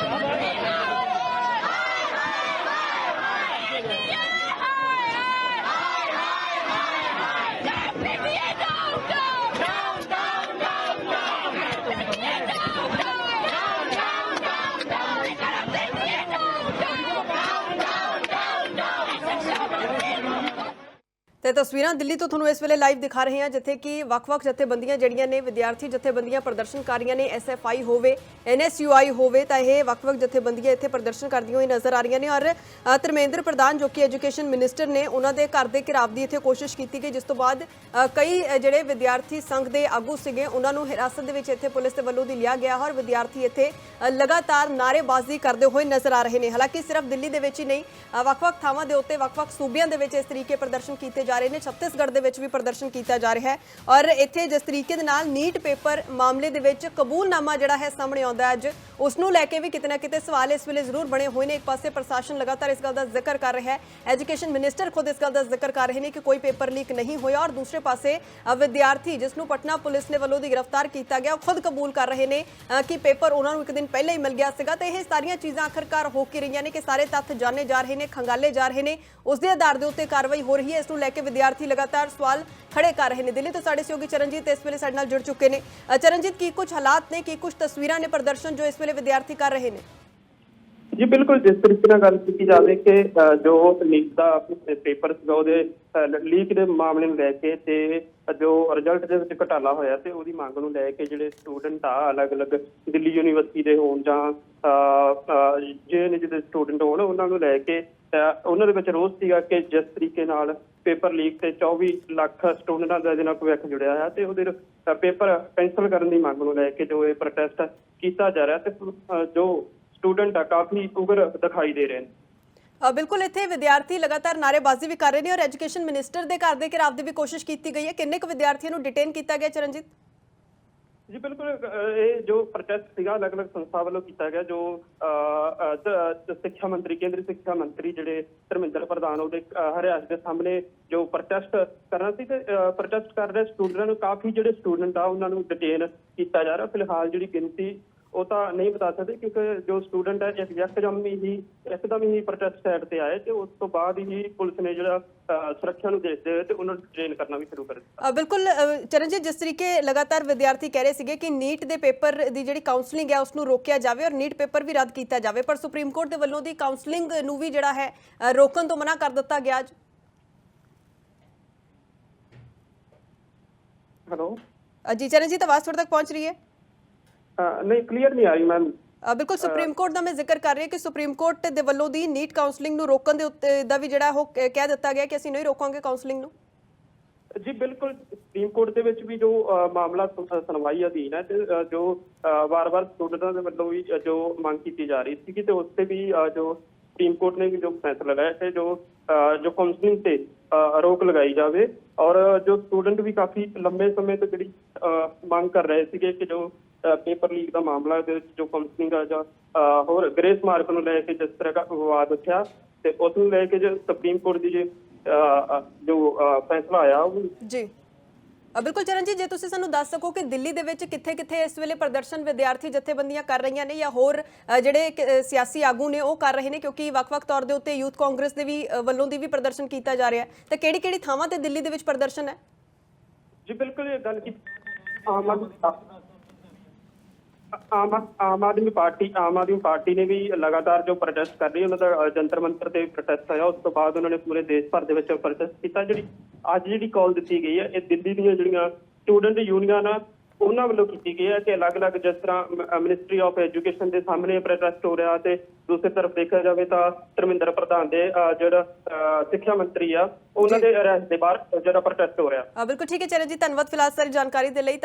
Thank you. ਤੇ ਤਸਵੀਰਾਂ ਦਿੱਲੀ ਤੋਂ ਤੁਹਾਨੂੰ ਇਸ ਵੇਲੇ ਲਾਈਵ ਦਿਖਾ ਰਹੇ ਹਾਂ, ਜਿੱਥੇ ਕਿ ਵੱਖ-ਵੱਖ ਜਥੇਬੰਦੀਆਂ ਜਿਹੜੀਆਂ ਨੇ, ਵਿਦਿਆਰਥੀ ਜਥੇਬੰਦੀਆਂ, ਪ੍ਰਦਰਸ਼ਨਕਾਰੀਆਂ ਨੇ ਐਸਐਫਆਈ ਹੋਵੇ ਐਨਐਸਯੂਆਈ ਹੋਵੇ, ਤਾਂ ਇਹ ਵੱਖ-ਵੱਖ ਜਥੇਬੰਦੀਆਂ ਇੱਥੇ ਪ੍ਰਦਰਸ਼ਨ ਕਰਦੀਆਂ ਹੋਈ ਨਜ਼ਰ ਆ ਰਹੀਆਂ ਨੇ ਔਰ ਧਰਮੇਂਦਰ ਪ੍ਰਧਾਨ ਜੋ ਕਿ ਐਜੂਕੇਸ਼ਨ ਮਿਨਿਸਟਰ ਨੇ, ਉਹਨਾਂ ਦੇ ਘਰ ਦੇ ਘਿਰਾਵ ਦੀ ਇੱਥੇ ਕੋਸ਼ਿਸ਼ ਕੀਤੀ ਗਈ, ਜਿਸ ਤੋਂ ਬਾਅਦ ਕਈ ਜਿਹੜੇ ਵਿਦਿਆਰਥੀ ਸੰਘ ਦੇ ਆਗੂ ਸੀਗੇ, ਉਹਨਾਂ ਨੂੰ ਹਿਰਾਸਤ ਦੇ ਵਿੱਚ ਇੱਥੇ ਪੁਲਿਸ ਦੇ ਵੱਲੋਂ ਦੀ ਲਿਆ ਗਿਆ ਔਰ ਵਿਦਿਆਰਥੀ ਇੱਥੇ ਲਗਾਤਾਰ ਨਾਅਰੇਬਾਜ਼ੀ ਕਰਦੇ ਹੋਏ ਨਜ਼ਰ ਆ ਰਹੇ ਨੇ। ਹਾਲਾਂਕਿ ਸਿਰਫ ਦਿੱਲੀ ਦੇ ਵਿੱਚ ਹੀ ਨਹੀਂ ਵੱਖ-ਵੱਖ ਥਾਵਾਂ ਦੇ ਉੱਤੇ ਵੱਖ-ਵੱਖ ਸੂਬਿਆਂ ਦੇ ਵਿੱਚ ਇਸ ਤਰੀਕੇ ਪ੍ਰਦਰਸ਼ਨ ਕੀਤੇ ਜਾ ਰਹੇ ਨੇ। ਛੱਤੀਸਗੜ੍ਹ ਦੇ ਵਿੱਚ ਵੀ ਪ੍ਰਦਰਸ਼ਨ ਕੀਤਾ ਜਾ ਰਿਹਾ ਹੈ। ਔਰ ਇੱਥੇ ਜਿਸ ਤਰੀਕੇ ਦੇ ਨਾਲ ਨੀਟ ਪੇਪਰ ਮਾਮਲੇ ਦੇ ਵਿੱਚ ਕਬੂਲਨਾਮਾ ਜਿਹੜਾ ਹੈ ਸਾਹਮਣੇ ਆਉਂਦਾ ਹੈ ਅੱਜ, ਉਸ ਨੂੰ ਲੈ ਕੇ ਵੀ ਕਿਤੇ ਨਾ ਕਿਤੇ ਸਵਾਲ ਇਸ ਵੇਲੇ ਜ਼ਰੂਰ ਬਣੇ ਹੋਏ ਨੇ। ਇੱਕ ਪਾਸੇ ਪ੍ਰਸ਼ਾਸਨ ਲਗਾਤਾਰ ਇਸ ਗੱਲ ਦਾ ਜ਼ਿਕਰ ਕਰ ਰਿਹਾ ਹੈ। ਐਜੂਕੇਸ਼ਨ ਮਿਨਿਸਟਰ ਖੁਦ ਇਸ ਗੱਲ ਦਾ ਜ਼ਿਕਰ ਕਰ ਰਹੇ ਨੇ ਕਿ ਕੋਈ ਪੇਪਰ ਲੀਕ ਨਹੀਂ ਹੋਇਆ। ਔਰ ਦੂਸਰੇ ਪਾਸੇ ਵਿਦਿਆਰਥੀ ਜਿਸ ਨੂੰ ਪਟਨਾ ਪੁਲਿਸ ਨੇ ਵੱਲੋਂ ਦੀ ਗ੍ਰਿਫਤਾਰ ਕੀਤਾ ਗਿਆ, ਉਹ ਖੁਦ ਕਬੂਲ ਕਰ ਰਹੇ ਨੇ ਕਿ ਪੇਪਰ ਉਹਨਾਂ ਨੂੰ ਇੱਕ ਦਿਨ ਪਹਿਲਾਂ ਹੀ ਮਿਲ ਗਿਆ ਸੀਗਾ। ਤੇ ਇਹ ਸਾਰੀਆਂ ਚੀਜ਼ਾਂ ਆਖਰਕਾਰ ਹੋ ਕੇ ਰਹੀਆਂ ਨੇ ਕਿ ਸਾਰੇ ਤੱਥ ਜਾਣੇ ਜਾ ਰਹੇ ਨੇ, ਖੰਗਾਲੇ ਜਾ ਰਹੇ ਨੇ। ਉਸ ਦੇ ਆਧਾਰ ਦੇ ਉੱਤੇ ਕਾਰਵਾਈ ਹੋ ਰਹੀ ਹੈ। ਇਸ ਨੂੰ ਲੈ ਕੇ ਵਿਦਿਆਰਥੀ ਲਗਾਤਾਰ ਸਵਾਲ ਖੜੇ ਕਰ ਰਹੇ ਨੇ ਦਿੱਲੀ ਤੋਂ ਸਾਡੇ ਸਹਿਯੋਗੀ ਚਰਨਜੀਤ ਇਸ ਵੇਲੇ ਸਾਡੇ ਨਾਲ ਜੁੜ ਚੁੱਕੇ ਨੇ। ਚਰਨਜੀਤ, ਕੀ ਕੁਝ ਹਾਲਾਤ ਨੇ, ਕੀ ਕੁਝ ਤਸਵੀਰਾਂ ਨੇ ਪ੍ਰਦਰਸ਼ਨ ਜੋ ਇਸ ਵੇਲੇ ਵਿਦਿਆਰਥੀ ਕਰ ਰਹੇ ਨੇ? ਜੀ, ਬਿਲਕੁਲ ਜਿਸ ਤਰੀਕੇ ਨਾਲ ਗੱਲ ਕੀਤੀ ਜਾਵੇ ਕਿ ਜੋ ਲੀਕ ਦਾ ਪੇਪਰ ਸੀਗਾ, ਉਹਦੇ ਲੀਕ ਦੇ ਮਾਮਲੇ ਨੂੰ ਲੈ ਕੇ ਤੇ ਜੋ ਰਿਜ਼ਲਟ ਦੇ ਵਿੱਚ ਘਟਾਲਾ ਹੋਇਆ ਤੇ ਉਹਦੀ ਮੰਗ ਨੂੰ ਲੈ ਕੇ ਜਿਹੜੇ ਸਟੂਡੈਂਟ ਆ, ਅਲੱਗ-ਅਲੱਗ ਦਿੱਲੀ ਯੂਨੀਵਰਸਿਟੀ ਦੇ ਹੋਣ ਜਾਂ ਜੇ ਦੇ ਸਟੂਡੈਂਟ ਹੋਣ, ਉਹਨਾਂ ਨੂੰ ਲੈ ਕੇ ਉਹਨਾਂ ਦੇ ਵਿੱਚ ਰੋਸ ਸੀਗਾ ਕਿ ਜਿਸ ਤਰੀਕੇ ਨਾਲ ਪੇਪਰ ਲੀਕ ਤੇ 24 ਲੱਖ ਸਟੂਡੈਂਟਾਂ ਦਾ ਜਿਹਨਾਂ ਭਵਿੱਖ ਜੁੜਿਆ ਹੈ ਤੇ ਉਹਦੇ ਪੇਪਰ ਕੈਂਸਲ ਕਰਨ ਦੀ ਮੰਗ ਨੂੰ ਲੈ ਕੇ ਜੋ ਇਹ ਪ੍ਰੋਟੈਸਟ ਕੀਤਾ ਜਾ ਰਿਹਾ ਤੇ ਜੋ ਸਟੂਡੈਂਟ ਆ, ਕਾਫੀ ਉਗਰ ਦਿਖਾਈ ਦੇ ਰਹੇ ਨੇ। ਬਿਲਕੁਲ ਇੱਥੇ ਵਿਦਿਆਰਥੀ ਲਗਾਤਾਰ ਨਾਅਰੇਬਾਜ਼ੀ ਵੀ ਕਰ ਰਹੇ ਨੇ ਔਰ ਐਜੂਕੇਸ਼ਨ ਮਿਨਿਸਟਰ ਦੇ ਘਰ ਦੇ ਘਿਰਾਵ ਦੀ ਵੀ ਕੋਸ਼ਿਸ਼ ਕੀਤੀ ਗਈ ਹੈ। ਕਿੰਨੇ ਕੁ ਵਿਦਿਆਰਥੀਆਂ ਨੂੰ ਡਿਟੇਨ ਕੀਤਾ ਗਿਆ ਚਰਨਜੀਤ? ਜੀ ਬਿਲਕੁਲ ਇਹ ਜੋ ਪ੍ਰੋਟੈਸਟ ਸੀਗਾ ਅਲੱਗ-ਅਲੱਗ ਸੰਸਥਾ ਵੱਲੋਂ ਕੀਤਾ ਗਿਆ ਜੋ ਅਹ, ਸਿੱਖਿਆ ਮੰਤਰੀ ਕੇਂਦਰੀ ਸਿੱਖਿਆ ਮੰਤਰੀ ਜਿਹੜੇ ਧਰਮਿੰਦਰ ਪ੍ਰਧਾਨ ਉਹਦੇ ਹਰਿਆਸ ਦੇ ਸਾਹਮਣੇ ਜੋ ਪ੍ਰੋਟੈਸਟ ਕਰਨਾ ਸੀ ਤੇ ਪ੍ਰੋਟੈਸਟ ਕਰ ਰਹੇ ਸਟੂਡੈਂਟਾਂ ਨੂੰ ਕਾਫੀ ਜਿਹੜੇ ਸਟੂਡੈਂਟ ਆ ਉਹਨਾਂ ਨੂੰ ਡਿਟੇਨ ਕੀਤਾ ਜਾ ਰਿਹਾ। ਫਿਲਹਾਲ ਜਿਹੜੀ ਗਿਣਤੀ ਉਹ ਤਾਂ ਨਹੀਂ ਬਤਾ ਸਕਦੇ ਕਿਉਂਕਿ ਜੋ ਸਟੂਡੈਂਟ ਹੈ ਇੱਕ ਯਕਦਮ ਹੀ ਇੱਕਦਮ ਹੀ ਪ੍ਰੋਟੈਸਟ ਸਾਈਡ ਤੇ ਆਏ ਤੇ ਉਸ ਤੋਂ ਬਾਅਦ ਹੀ ਪੁਲਿਸ ਨੇ ਜਿਹੜਾ ਸੁਰੱਖਿਆ ਨੂੰ ਦੇਖਦੇ ਹੋਏ ਤੇ ਉਹਨਾਂ ਨੂੰ ਡਿਟੇਨ ਕਰਨਾ ਵੀ ਸ਼ੁਰੂ ਕਰ ਦਿੱਤਾ। ਬਿਲਕੁਲ ਚਰਨਜੀਤ ਜਿਸ ਤਰੀਕੇ ਲਗਾਤਾਰ ਵਿਦਿਆਰਥੀ ਕਹਿ ਰਹੇ ਸੀਗੇ ਕਿ ਨੀਟ ਦੇ ਪੇਪਰ ਦੀ ਜਿਹੜੀ ਕਾਉਂਸਲਿੰਗ ਹੈ ਉਸ ਨੂੰ ਰੋਕਿਆ ਜਾਵੇ ਔਰ ਨੀਟ ਪੇਪਰ ਵੀ ਰੱਦ ਕੀਤਾ ਜਾਵੇ ਪਰ ਸੁਪਰੀਮ ਕੋਰਟ ਦੇ ਵੱਲੋਂ ਦੀ ਕਾਉਂਸਲਿੰਗ ਨੂੰ ਵੀ ਜਿਹੜਾ ਹੈ ਰੋਕਣ ਤੋਂ ਮਨਾ ਕਰ ਦਿੱਤਾ ਗਿਆ ਅੱਜ। ਹੈਲੋ ਜੀ ਚਰਨਜੀਤ ਆਵਾਜ਼ ਤੁਹਾਡੇ ਤੱਕ ਪਹੁੰਚ ਰਹੀ ਹੈ? ਨਹੀਂ ਕਲੀਅਰ ਨਹੀਂ ਆ ਰਹੀ ਮੈਮ ਬਿਲਕੁਲ ਸੁਪਰੀਮ ਕੋਰਟ ਦਾ ਮੈਂ ਜ਼ਿਕਰ ਕਰ ਰਹੀ ਹਾਂ ਕਿ ਸੁਪਰੀਮ ਕੋਰਟ ਦੇ ਵੱਲੋਂ ਦੀ ਨੀਟ ਕਾਉਂਸਲਿੰਗ ਨੂੰ ਰੋਕਣ ਦੇ ਉੱਤੇ ਦਾ ਵੀ ਜਿਹੜਾ ਉਹ ਕਹਿ ਦਿੱਤਾ ਗਿਆ ਕਿ ਅਸੀਂ ਨਹੀਂ ਰੋਕਾਂਗੇ ਕਾਉਂਸਲਿੰਗ ਨੂੰ। ਜੀ ਬਿਲਕੁਲ ਸੁਪਰੀਮ ਕੋਰਟ ਦੇ ਵਿੱਚ ਵੀ ਜੋ ਮਾਮਲਾ ਸੁਣਵਾਈ ਅਧੀਨ ਹੈ ਤੇ ਜੋ ਵਾਰ-ਵਾਰ ਸਟੂਡੈਂਟਾਂ ਦੇ ਵੱਲੋਂ ਵੀ ਜੋ ਮੰਗ ਕੀਤੀ ਜਾ ਰਹੀ ਸੀ ਤੇ ਉਸ ਤੇ ਵੀ ਜੋ ਸੁਪਰੀਮ ਕੋਰਟ ਨੇ ਵੀ ਜੋ ਫੈਸਲਾ ਲਿਆ ਹੈ ਜੋ ਜੋ ਕਾਉਂਸਲਿੰਗ ਤੇ ਰੋਕ ਲਗਾਈ ਜਾਵੇ ਔਰ ਜੋ ਸਟੂਡੈਂਟ ਵੀ ਕਾਫੀ ਲੰਬੇ ਸਮੇਂ ਤੋਂ ਜਿਹੜੀ ਮੰਗ ਕਰ ਰਹੇ ਸੀਗੇ ਕਿ ਜੋ ਪੇਪਰ ਲੀਕ ਦਾ ਮਾਮਲਾ ਦੇ ਵਿੱਚ ਜੋ ਕਾਉਂਸਲਿੰਗ ਆ ਜਾਂ ਹੋਰ ਗ੍ਰੇਸ ਮਾਰਕ ਨੂੰ ਲੈ ਕੇ ਜਿਸ ਤਰ੍ਹਾਂ ਦਾ ਵਿਵਾਦ ਉੱਠਿਆ ਤੇ ਉਸ ਨੂੰ ਲੈ ਕੇ ਜੋ ਸੁਪਰੀਮ ਕੋਰਟ ਦੀ ਜੇ ਜੋ ਫੈਸਲਾ ਆਇਆ ਉਹ ਜੀ। ਬਿਲਕੁਲ ਚਰਨਜੀਤ ਜੇ ਤੁਸੀਂ ਸਾਨੂੰ ਦੱਸ ਸਕੋ ਕਿ ਦਿੱਲੀ ਦੇ ਵਿੱਚ ਕਿੱਥੇ-ਕਿੱਥੇ ਇਸ ਵੇਲੇ ਪ੍ਰਦਰਸ਼ਨ ਵਿਦਿਆਰਥੀ ਜਥੇਬੰਦੀਆਂ ਕਰ ਰਹੀਆਂ ਨੇ ਜਾਂ ਹੋਰ ਜਿਹੜੇ ਸਿਆਸੀ ਆਗੂ ਨੇ ਉਹ ਕਰ ਰਹੇ ਨੇ ਕਿਉਂਕਿ ਵੱਖ-ਵੱਖ ਤੌਰ ਦੇ ਉੱਤੇ ਯੂਥ ਕਾਂਗਰਸ ਦੇ ਵੀ ਵੱਲੋਂ ਦੀ ਵੀ ਪ੍ਰਦਰਸ਼ਨ ਕੀਤਾ ਜਾ ਰਿਹਾ ਹੈ। ਤਾਂ ਕਿਹੜੀ-ਕਿਹੜੀ ਥਾਵਾਂ ਤੇ ਦਿੱਲੀ ਦੇ ਵਿੱਚ ਪ੍ਰਦਰਸ਼ਨ ਹੈ? ਜੀ ਬਿਲਕੁਲ ਇਹ ਗੱਲ ਕੀ ਆਮ ਆਦਮੀ ਆਮ ਆਮ ਆਦਮੀ ਪਾਰਟੀ ਆਮ ਆਦਮੀ ਪਾਰਟੀ ਨੇ ਵੀ ਲਗਾਤਾਰ ਜੋ ਪ੍ਰੋਟੈਸਟ ਕਰ ਰਹੀ ਹੈ ਉਹਨਾਂ ਦਾ ਜੰਤਰ ਮੰਤਰ ਤੇ ਪ੍ਰੋਟੈਸਟ ਹੋਇਆ ਉਸ ਤੋਂ ਬਾਅਦ ਉਹਨਾਂ ਨੇ ਪੂਰੇ ਦੇਸ਼ ਭਰ ਦੇ ਵਿੱਚ ਪ੍ਰੋਟੈਸਟ ਕੀਤਾ। ਜਿਹੜੀ ਅੱਜ ਜਿਹੜੀ ਕਾਲ ਦਿੱਤੀ ਗਈ ਹੈ ਇਹ ਦਿੱਲੀ ਦੀਆਂ ਜਿਹੜੀਆਂ ਸਟੂਡੈਂਟ ਯੂਨੀਅਨ ਆ ਉਹਨਾਂ ਵੱਲੋਂ ਕੀਤੀ ਗਈ ਹੈ ਕਿ ਅਲੱਗ-ਅਲੱਗ ਜਿਸ ਤਰ੍ਹਾਂ ਮਿਨਿਸਟਰੀ ਆਫ ਐਜੂਕੇਸ਼ਨ ਦੇ ਸਾਹਮਣੇ ਪ੍ਰੋਟੈਸਟ ਹੋ ਰਿਹਾ ਤੇ ਦੂਸਰੀ ਤਰਫ ਦੇਖਿਆ ਜਾਵੇ ਤਾਂ ਧਰਮਿੰਦਰ ਪ੍ਰਧਾਨ ਦੇ ਜਿਹੜਾ ਸਿੱਖਿਆ ਮੰਤਰੀ ਆ ਉਹਨਾਂ ਦੇ ਅਰੈਸਟ ਦੇ ਬਾਹਰ ਜਿਹੜਾ ਪ੍ਰੋਟੈਸਟ ਹੋ ਰਿਹਾ। ਬਿਲਕੁਲ ਠੀਕ ਹੈ ਚਰਨਜੀਤ ਧੰਨਵਾਦ ਫਿਲਹਾਲ ਸਾਰੀ ਜਾਣਕਾਰੀ ਦੇ ਲਈ।